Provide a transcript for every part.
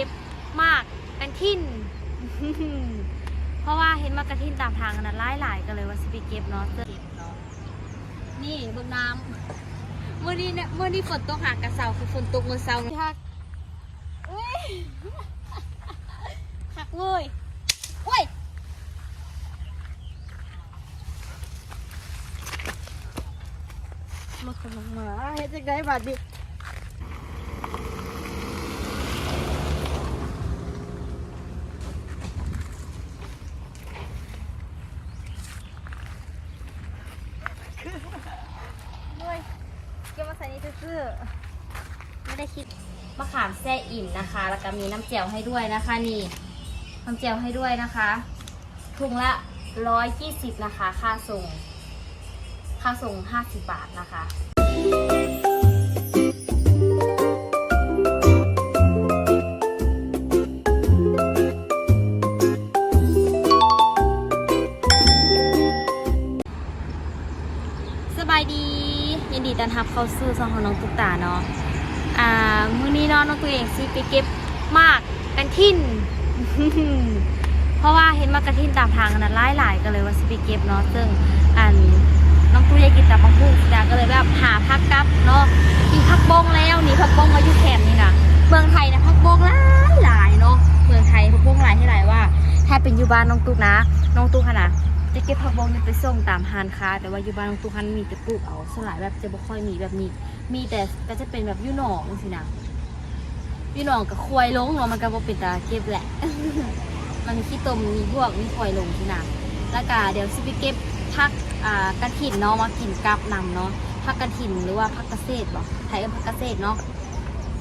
ก็บมากเป็นทิ้น เพราะว่าเห็นมากระทิ้นตามทางกันนะหลายๆกันเลยว่าสิไปเก็บเนาะเก็บเนาะนี่เบิ่งน้ำเมื่อนี้เนี่ยเมื่อนี้ฝนตกหากระเซาคือฝนตกเมื่อเช้าคักหักเว้ยโอ้ยมาขนมมาเฮ็ดจังไดบัดนี้ ก็บมาใส่นี่ซื่อๆไม่ได้คิดมะขามแซ่อิ่มนะคะ แล้วก็มีน้ำเจียวให้ด้วยนะคะนี่น้ำเจียวให้ด้วยนะคะถุงละร้อยยี่สิบนะคะ ค่าส่ง ค่าส่งห้าสิบบาทนะคะ ยินดีต้อนรับเข้าสู่ซองของน้องตุ๊กตาเนาะ อ่ามื้อนี้เนาะน้องตัวเองสิไปเก็บมากเป็นทิ้น เพราะว่าเห็นมากระทิ้นตามทางกันนะหลายๆก็เลยว่าสิไปเก็บเนาะ ซึ่งอันน้องตุ้ยอยากกินแต่บางพูดาก็เลยแบบหาพักกับเนาะมีพักบงแล้วนี่พักบงมาอยู่แคมป์นี่นะเมืองไทยนะพักบงหลายหลายๆเนาะ เมืองไทยพักบงหลายที่หลายว่า ถ้าเป็นอยู่บ้านน้องตุ๊กนะ น้องตุ๊กขนาด จะเก็บผักบงนี่ไปส่งตามฮานค้าแต่ว่าอยู่บ้านน้องตุ๊กฮันมีแต่ปลูกเอาสลายแบบจะบ่ค่อยมีแบบนี้มีแต่ก็จะเป็นแบบยูหนองสินะยูหนองกับควายลงเนาะมันก็บ่เป็นตาเก็บแหละ มันมีขี้ตมมีพวกมีควายลงสินะแล้วก็เดี๋ยวสิไปเก็บผักอ่ากระถิ่นเนาะมากินกับนำเนาะผักกระถิ่นหรือว่าผักกระเศษบอไทยเอิ้นผักกระเศษเนาะ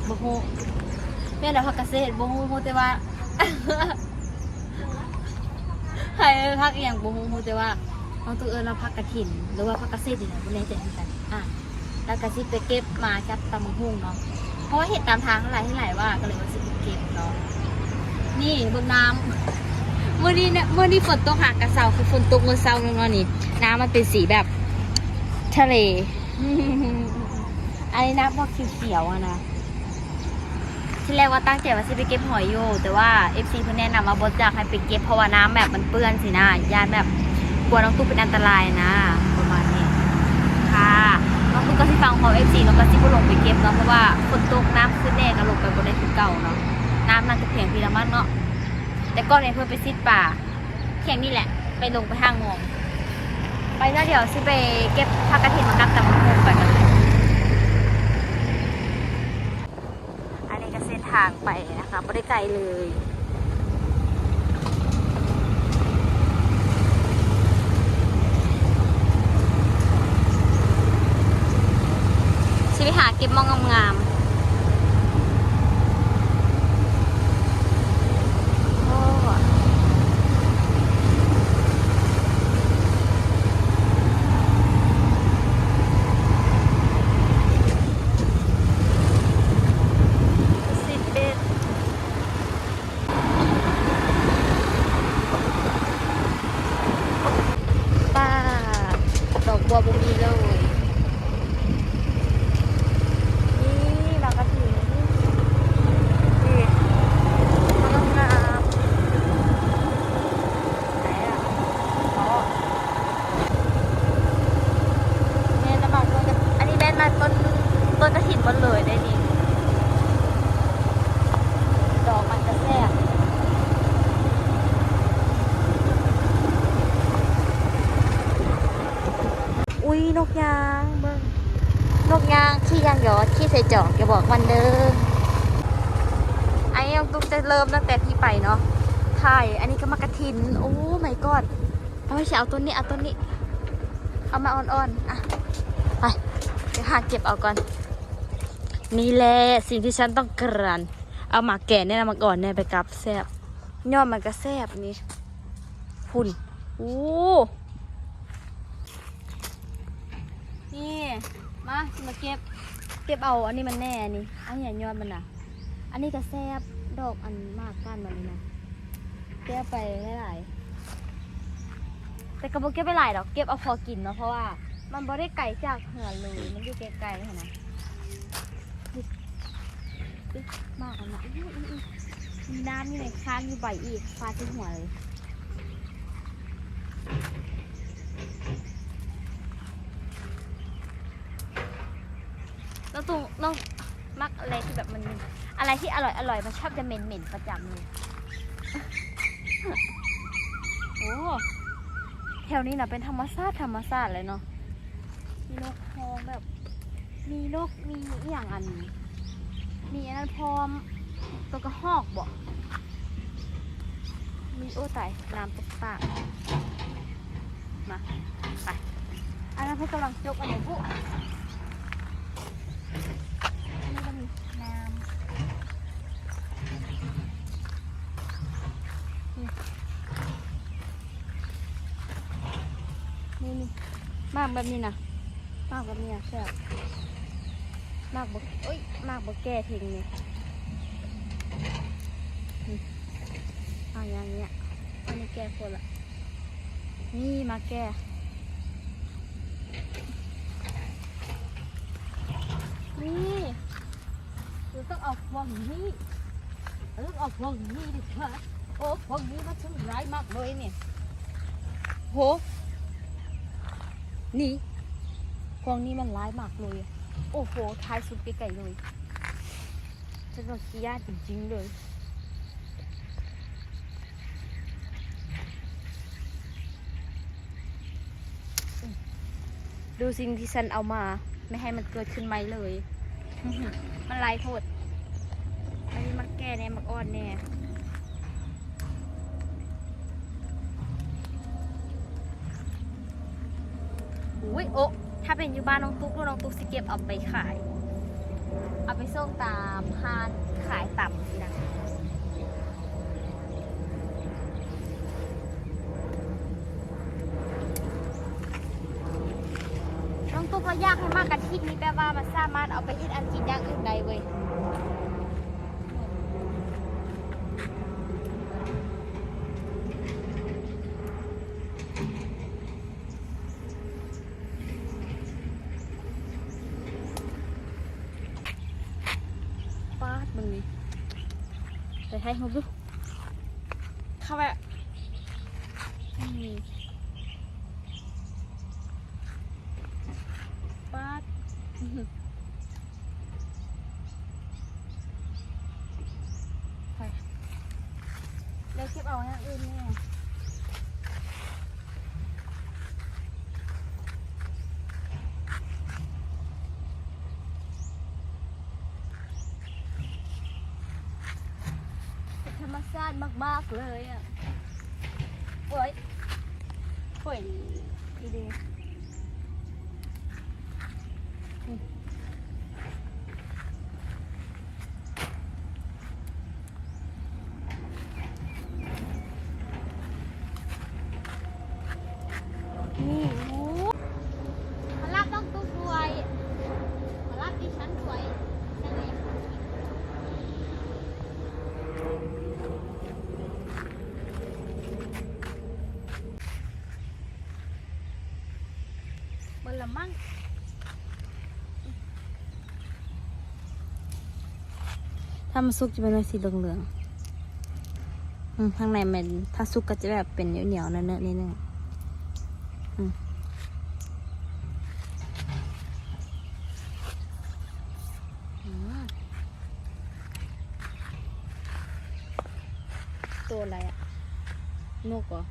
บ่ฮู้แม่นแต่ผักกระเศษบ่ฮู้ฮู้แต่ว่า ไทยเอิ้นผักอหย่างบ่ฮู้ฮู้แต่ว่าน้องตัวเอิ้นว่าผักกระถิ่นหรือว่าผักกระเศษนี่แหละบ่แน่ใจเหมือนกันอะแล้วก็สิไปเก็บมาจากตำบักหุ่งเนาะเพราะว่าเห็นตามทางหลายที่หลายว่าก็เลยว่าสิไปเก็บเนาะนี่บนน้ำเมื่อนี้เนี่ยเมื่อนี้ฝนตกหากระเซาคือฝนตกเมื่อเช้าเนาะนี่น้ำมันเป็นสีแบบทะเล อันนี้น้ำพวกเขียวๆอะนะ ที่แรกว่าตั้งใจว่าสิไปเก็บหอยอยู่ แต่ว่า FC เพิ่นแนะนำว่าบดจากให้ไปเก็บเพราะว่าน้ำแบบมันเปื้อนสินะยานแบบกลัวน้องตุ๊กเป็นอันตรายนะ ประมาณนี้ค่ะน้องตุ๊กก็ที่ฟังของ FC น้องก็สิบ่ลงไปเก็บเนาะเพราะว่าฝนตกน้ำขึ้นแน่ก็ลงไปบ่ได้คือเก่าเนาะน้ำน่าจะเพียงพีละมันเนาะแต่ก่อนเนี่ยเพิ่นไปซิดป่าเที่ยงนี่แหละ ไปลงไปทางงงไปแล้วเดี๋ยวสิไปเก็บผักกระถิ่นมากับตำบักหุ่งไปกันเลยอันนี้ก็เส้น ทางไปนะคะไม่ได้ไกลเลยชิวิหาเก็บมองงามๆโอ้สิบเอ็ดป้าดอกบัวบุมีเลย นี่ดอกกระถิ่นนี่มันงามไหนอะอ๋อเนี่ยจะบอกต้นกระอันนี้แม่นมาต้นต้นกระถิ่นหมดเลยได้นี่ดอกมันจะแซ่บอุ้ ยางเบิ้งนกยางขี้ยางหยอดขี้ใส่จอกอย่าบอกมันเดิมไอ้ยังตุ๊กจะเริ่มตั้งแต่ที่ไปเนาะถ่ายอันนี้ก็มากระทิน โอ้ไม่กอดเอาไปเอาต้นนี้เอาต้นนี้ เอามาอ่อนๆอะไปเดี๋ยวหาเก็บเอาก่อน นี่แหละสิ่งที่ฉันต้องการเอาหมากแก่เนี่ยนะมาก่อนเนี่ยไปกับแซบยอดมันก็แซบนี่หุ่นโอ้ นี่ มาสิมาเก็บ เก็บเอา อันนี้มันแน่นี่อันนี้ยอดมันนะอันนี้ก็แซบดอกอันมากก้านมันนี่นะเก็บไปหลายๆแต่ก็บ่เก็บไปหลายดอก เก็บเอาพอกินเนาะเพราะว่า มันบ่ได้ไกลจากเหือนเลยมันอยู่ไกลๆค่ะนะอุ๊ยอุ๊ยมากอันนะมีน้ำอยู่ในค้างอยู่ใบอีกฟาดที่หัวเลย แล้วตรงน้องมักอะไรที่แบบมันอะไรที่อร่อยอร่อยมันชอบจะเหม็นเหม็นประจำเลยโอ้แถวนี้นะเป็นธรรมชาติธรรมชาติเลยเนาะมีนกพร้อมแบบ มีนกมีอย่างอัน มีอันนั้นพร้อมตัวกระหอกบอกมีโอ้ตายน้ำตกตากมาไปอันนั้นเพื่อกำลังจกอันไหนปุ๊อันนี้ก็มีน้ำ นี่นี่มากแบบนี้นะมากแบบนี้อะใช่บมากบกเอ้ยมากบกแก่ทิ้งนี่นี่เอาอย่างเงี้ยอันนี้แก่คนละนี่มาแก่นี่เราต้องเอาฟองนี้เราต้องเอาฟองนี้ดิค่ะโอ้ฟองนี้มันช่างร้ายมากเลยเนี่ยโห นี่ฟองนี้มันร้ายมากเลย โอ้โหท้ายสุดไกลๆเลยฉันว่าขี้ยาจริงๆเลยดูสิ่งที่ฉันเอามา ไม่ให้มันเกิดขึ้นไหมเลย มันลายโทษอันนี้มักแก่แน่มักอ่อนแน่ อุ้ยโอะถ้าเป็นอยู่บ้านน้องตุ๊กลูน้องตุ๊กสิเก็บเอาไปขาย เอาไปส่งตามพานขายต่ำนะน้องตุ๊กเราอยากให้มากกะทินี้แปลว่ามันสามารถเอาไปเฮ็ดอันกินอย่างอื่นได้เว้ย ปาดมึงนี่ ไปให้เขาดูเข้าไปนี่ปาดอื้อหือไปเดี๋ยวเก็บเอาอย่างอื่นแน่เป็นธรรมชาติมาก ๆ เลยอะโอ้ยโอ้ยดีดีอืมนี่โอ้มารับต้องตู้สวยมารับดิฉันสวยฉันเอง บนละ มั่งถ้ามันสุกจะเป็นสีเหลืองๆอืมข้างในมันถ้าสุกก็จะแบบเป็นเหนียวๆเนื้อๆนิดนึงอืมอืมตัวอะไรอะนกเหรอ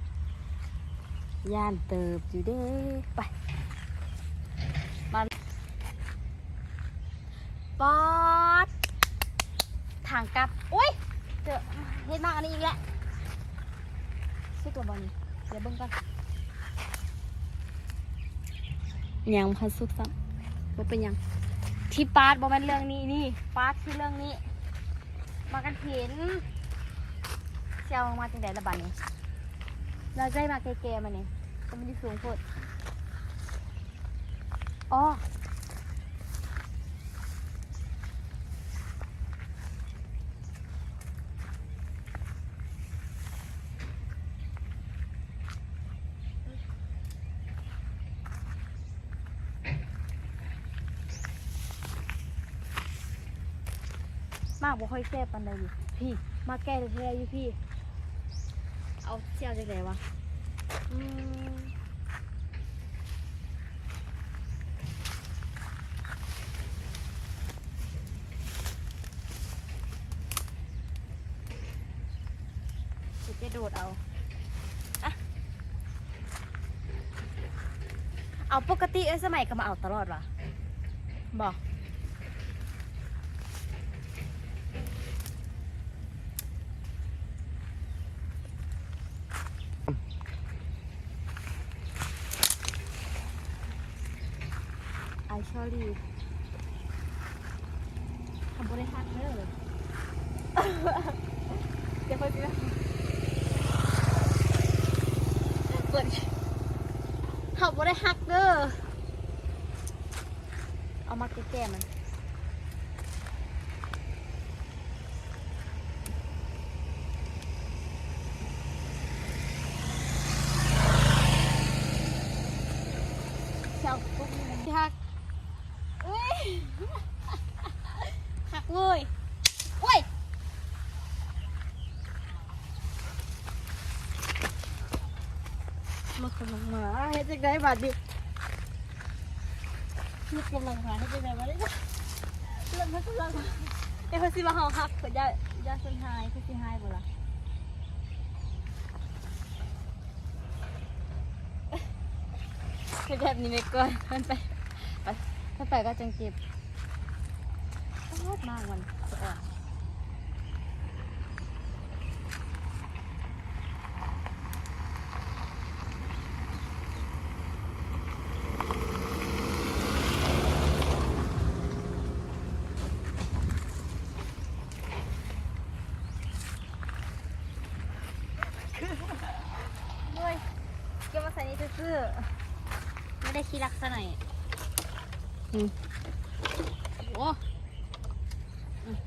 ย่านเติบอยู่เด้ไปปอดทางกลับ อุ้ยเจอเฮ็ดมากอันนี้อีกแล้วสุกกับบอลเดี๋ยวเบิ่งกันยังพันสุกซ้ำว่าเป็นยัง ที่ปาดบอแม่นเรื่องนี้นี่ปาดคือเรื่องนี้ มากันเห็นเชียวมาจังไดละบาดนี้เราใจมาแก่ๆมาเนี่ยก็ไม่ได้สูงโพดอ๋อากบ่ค่อยแซ่บปานใดดิพี่ มาแก้แท้ๆอยู่พี่ เอาเสี่ยวจากไหนวะอืมจะโดดเอาอะเอาปกติเอ้สมัยก็มาเอาตลอดวะบอก ไอชอรี่ทำบริษัทเด้อเดี๋ยวค่อยไปเปิดเขาบริหักเด้อเอามาแก้ๆมัน เจ้าปุ๊บนี่หักเอ้ย หักเลยโอ้ย มาขนมหมาเฮ็ดจังไดบัดนี้ลูกกำลังหาเฮ็ดจังไดบัดนี้เริ่มกำลังเอ้ยเพิ่นสิมาเฮาฮักเพิ่นย่าย่าเพิ่นหายเพิ่นสิหายบ่ล่ะเฮ็ดแบบนี้ไปก่อนเพิ่นไปไปเพิ่นไปก็จังเก็บโคตรมากมันจะออกด้วยเก็บมาใส่นี่ ซื่อๆไม่ได้ขี้รักซะหน่อยอืมโอ้อืม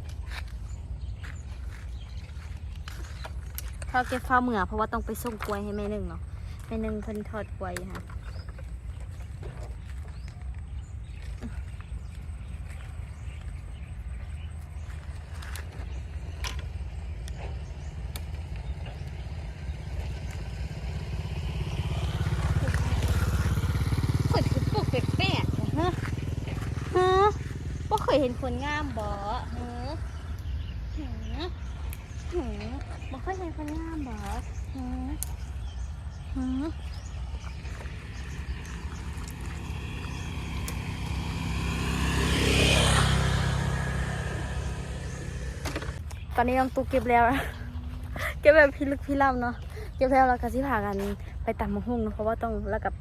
เขาเก็บฟ้าเหมือเพราะว่าต้องไปส่งกล้วยให้แม่หนึ่งเนาะแม่หนึ่งเพิ่นทอดกล้วยอยู่ค่ะเปิดคือปลูกแปลกๆฮะฮะ เคยเห็นคนงามบ่ฮะหือหือบ่เคยเห็นคนงามบ่หือหือตอนนี้น้องตุ๊กเก็บแล้วเก็บแบบพิลึกพิลั่เนาะ เก็บแล้วเราก็สิพากันไปตำมะฮุ่งเนาะเพราะว่าต้องแล้วกับ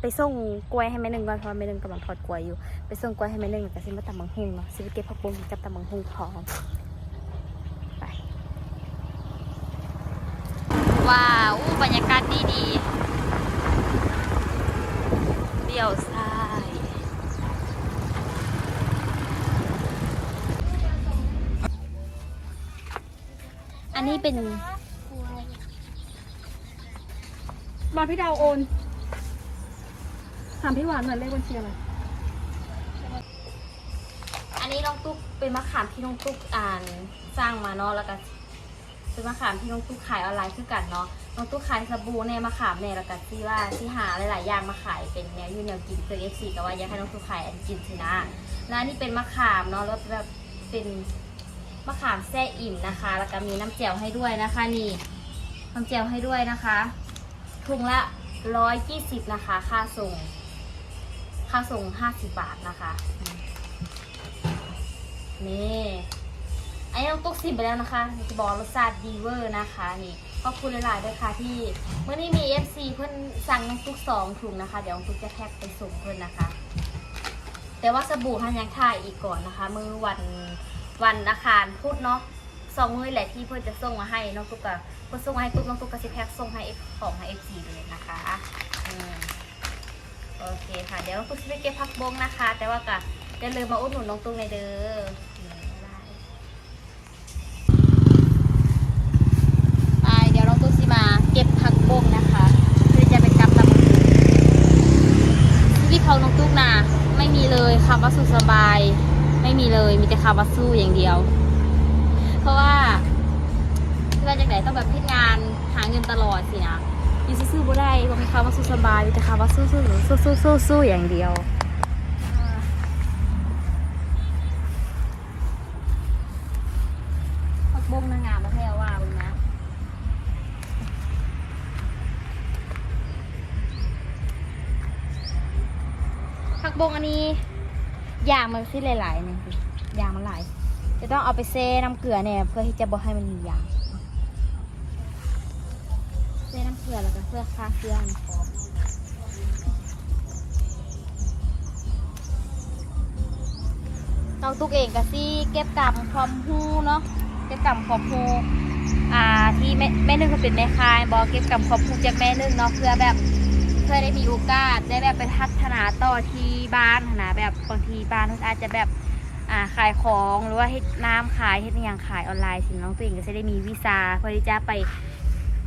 ไปส่งกล้วยให้แม่หนึ่งก่อนเพราะว่าแม่หนึ่งกำลังทอดกล้วยอยู่ ไปส่งกล้วยให้แม่หนึ่งแล้วก็สิมาตำมะฮุ่งเนาะสิไปเก็บผักบุ้งกับตำมะฮุ่งพร้อมไปว้าวอู้บรรยากาศดีดีเดี่ยวซ้ายอันนี้เป็นมาพี่ดาวโอนถามพี่หวานหน่อยเลขบัญชีอะไรอันนี้น้องตุ๊กเป็นมะขามที่น้องตุ๊กอ่านสร้างมาเนาะแล้วก็เป็นมะขามที่น้องตุ๊กขายออนไลน์คือกันเนาะน้องตุ๊กขายสบู่ในมะขามเนี่ยแล้วก็ที่ว่าที่หาหลายๆอย่างมาขายเป็นแนวยูแนวกินคือเอฟซีแต่ว่าอยากให้น้องตุ๊กขายอันกินสินะแล้วนนี่เป็นมะขามเนาะแล้วแบบเป็นมะขามแซ่อิ่มนะคะ แล้วก็มีน้ำแจ่วให้ด้วยนะคะ นี่น้ำแจ่วให้ด้วยนะคะถุงละร้อยยี่สิบนะคะ ค่าส่ง ค่าส่งห้าสิบบาทนะคะ นี่อันนี้น้องตุ๊กซิมไปแล้วนะคะจะบอกรสชาติดีเวอร์นะคะนี่ขอบคุณหลายๆด้วยค่ะที่เมื่อนี้มี FC เพื่อนสั่งน้องตุ๊กสองถุงนะคะ เดี๋ยวน้องตุ๊กจะแพ็คไปส่งเพื่อนนะคะ แต่ว่าสบู่ฮันยังถ่ายอีกก่อนนะคะ มือวันวันอาคารพุธเนาะสองมือแหละที่เพื่อนจะส่งมาให้น้องตุ๊กะเพื่อนส่งมาให้ตุ๊กน้องตุ๊กก็สิแพ็คส่งให้ของให้ FC เลยนะคะอืม โอเคค่ะ เดี๋ยวน้องตุ๊กจะไปเก็บผักบงนะคะ แต่ว่าก็อย่าลืมมาอุดหนุนน้องตุ๊กในเด้ออืมไปเดี๋ยวน้องตุ๊กสิมาเก็บผักบงนะคะเพื่อจะไปกำลับลำพูนชีวิตของน้องตุ๊กนะไม่มีเลยคำว่าสุขสบาย ไม่มีเลยมีแต่คำว่าสู้อย่างเดียว เพราะว่าจากไหนต้องแบบเฮ็ดงานหาเงินตลอดสินะ อยู่ซื่อๆบ่ได้บ่มีคำว่าสู้สบายมีแต่คำว่าสู้ๆสู้ๆสู้ๆอย่างเดียวผักบงนางงามมาแท้ว่าบิ่งนะผักบงอันนี้ยางมันสิหลายๆนี่ยางมันหลายจะต้องเอาไปเซน้ำเกลือเนี่ยเพื่อที่จะบ่ให้มันมียาง เซน้อแล้วก็เพื่อฆ่าเชื้อนพร้อมเราตุกเองก็สิเก็บกำความหูเนาะเก็บกำความหูอ่าที่แม่แม่นึ่งก็เป็นแม่คายบอกเก็บกำความหูจากแม่นึ่งเนาะเพื่อแบบเพื่อได้มีโอกาสได้แบบไปพัฒนาต่อที่บ้านนะแบบบางทีบ้านอาจจะแบบอ่าขายของหรือว่าเฮ็ดน้ำขายเฮ็ดอย่างขายออนไลน์สิน้องตัวเองก็จะได้มีวีซ่าเพื่อที่จะไป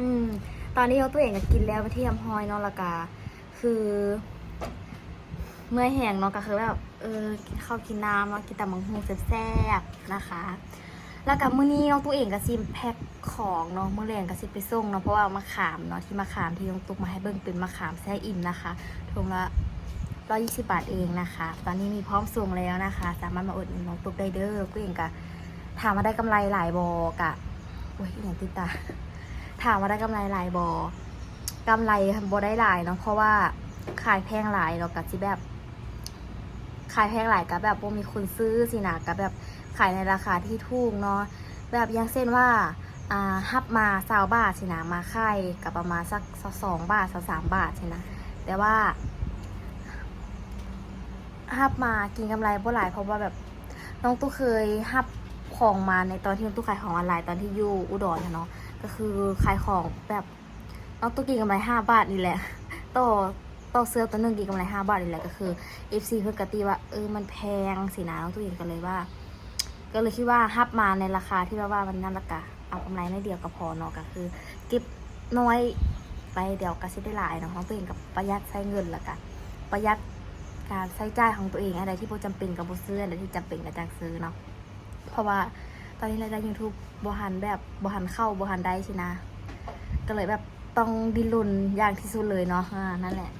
อืม ตอนนี้เราตัวเองก็กินแล้วไปที่ยำฮอยนาะและกา คือ เมื่อแห้งเนาะก็คือแบบเออกินข้าวกินน้ำเนาะกินแต่มังหูแซ่บๆนะคะ แล้วกับมื้อนี้น้องตัวเองก็ซิมแพ็คของเนาะมื้อแรงก็สิไปส่งเนาะเพราะว่ามะขามเนาะที่มะขามที่น้องตุ๊กมาให้เบิ่งเป็นมะขามแซ่อิ่มนะคะถุงละ120บาทเองนะคะ ตอนนี้มีพร้อมส่งแล้วนะคะ สามารถมาอุดหนุนน้องตุ๊กได้เด้อตัวเองก็ถามว่าได้กำไรหลายบอกะโอ้ยอย่างติดตา ถามว่าได้กำไรหลายบอกำไรบ่ได้หลายเนาะเพราะว่าขายแพงหลายเราก็สิแบบขายแพงหลายกับแบบบ่มีคนซื้อสินะกับแบบขายในราคาที่ถูกเนาะแบบย่างเช่นว่าอ่าฮับมาสาวบาทสินะมาค่ายกับประมาณสักสองบาทสามบาทสินะแต่ว่าฮับมากินกำไรบ่หลายเพราะว่าแบบน้องตู้เคยฮับของมาในตอนที่น้องตู้ขายของออนไลน์ตอนที่อยู่อุดรเนาะ ก็คือขายของแบบน้องตุ๊กกินกำไรห้าบาทนี่แหละต่อต่อเสื้อตัวหนึ่งกินกำไรห้าบาทนี่แหละก็คือ FC เพื่อกตีว่าเออมันแพงสินะน้องตุ๊กกินกันเลยว่า ก็เลยคิดว่าฮับมาในราคาที่แบบว่ามันนั่นละกะเอากำไรในเดียวก็พอเนาะก็คือเก็บน้อยไปเดี๋ยวก็สิได้หลายเนาะน้องตัวเองกับประหยัดใช้เงินละกะประหยัดการใช้จ่ายของตัวเองอะไรที่โบ่จำเป็นกับโบซื้ออะไรที่จำเป็นกับจังซื้อเนาะเพราะว่า อนนี้รายได้ยูทูบบหันแบบบหันเข้าบหันได้สินะ ก็เลยแบบต้องดิ้นรนอย่างที่สุดเลยเนาะนั่นแหละ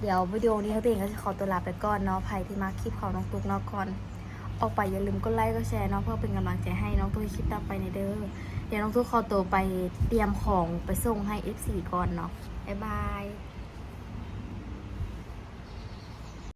เดี๋ยววิดีโอนี้เขาเองก็จะขอตัวลาไปก่อนเนาะใครที่มาคลิปของน้องตุ๊กเนาะก่อน ออกไปอย่าลืมกดไลค์ก็แชร์เนาะเพื่อเป็นกำลังใจให้น้องตุ๊กคลิปต่อไปในเด้อ เดี๋ยวน้องตุ๊กขอตัวไปเตรียมของไปส่งให้ F4 ก่อนเนาะบ๊ายบาย